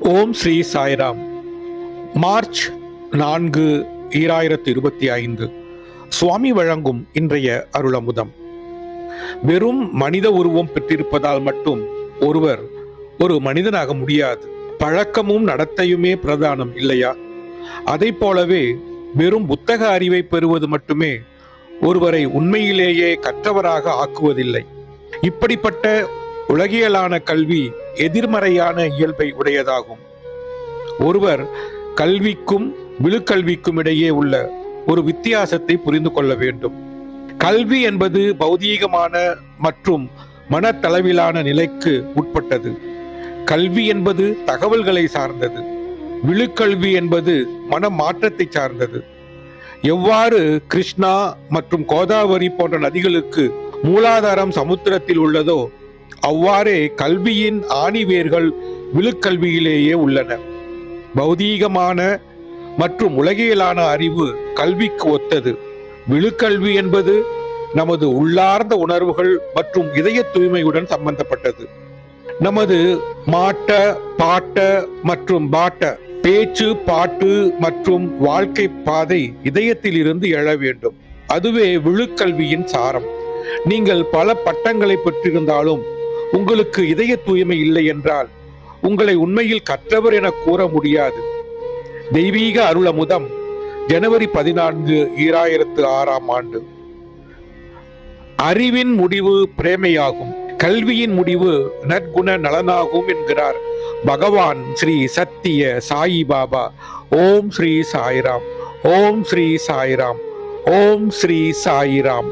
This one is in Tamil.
ஓம் ஸ்ரீ சாய்ராம். மார்ச் நான்கு ஈராயிரத்து இருபத்தி ஐந்து. சுவாமி வழங்கும் இன்றைய அருளமுதம். வெறும் மனித உருவம் பெற்றிருப்பதால் மட்டும் ஒருவர் ஒரு மனிதனாக முடியாது. பழக்கமும் நடத்தையுமே பிரதானம் இல்லையா? அதை போலவே வெறும் புத்தக அறிவை பெறுவது மட்டுமே ஒருவரை உண்மையிலேயே கற்றவராக ஆக்குவதில்லை. இப்படிப்பட்ட உலகியலான கல்வி எதிர்மறையான இயல்பை உடையதாகும். ஒருவர் கல்விக்கும் விழுக்கல்விக்கும் இடையே உள்ள ஒரு வித்தியாசத்தை புரிந்து கொள்ள வேண்டும். கல்வி என்பது பௌதீகமான மற்றும் மனத்தளவிலான நிலைக்கு உட்பட்டது. கல்வி என்பது தகவல்களை சார்ந்தது. விழுக்கல்வி என்பது மன மாற்றத்தை சார்ந்தது. எவ்வாறு கிருஷ்ணா மற்றும் கோதாவரி போன்ற நதிகளுக்கு மூலாதாரம் சமுத்திரத்தில் உள்ளதோ அவ்வாறே கல்வியின் ஆணிவேர்கள் விழுக்கல்வியிலேயே உள்ளன. பௌதீகமான மற்றும் உலகியலான அறிவு கல்விக்கு ஒத்தது. விழுக்கல்வி என்பது நமது உள்ளார்ந்த உணர்வுகள் மற்றும் இதய தூய்மையுடன் சம்பந்தப்பட்டது. நமது மாட்ட பாட்ட மற்றும் பாட்ட பேச்சு பாட்டு மற்றும் வாழ்க்கை பாதை இதயத்தில் இருந்து எழ வேண்டும். அதுவே விழுக்கல்வியின் சாரம். நீங்கள் பல பட்டங்களை பெற்றிருந்தாலும் உங்களுக்கு இதய தூய்மை இல்லை என்றால் உங்களை உண்மையில் கற்றவர் என கூற முடியாது. தெய்வீக அருளமுதம் ஜனவரி பதினான்கு ஈராயிரத்து ஆறாம் ஆண்டு. அறிவின் முடிவு பிரேமையாகும். கல்வியின் முடிவு நற்குண நலனாகும் என்கிறார் பகவான் ஸ்ரீ சத்திய சாயி பாபா. ஓம் ஸ்ரீ சாய்ராம். ஓம் ஸ்ரீ சாய்ராம். ஓம் ஸ்ரீ சாய்ராம்.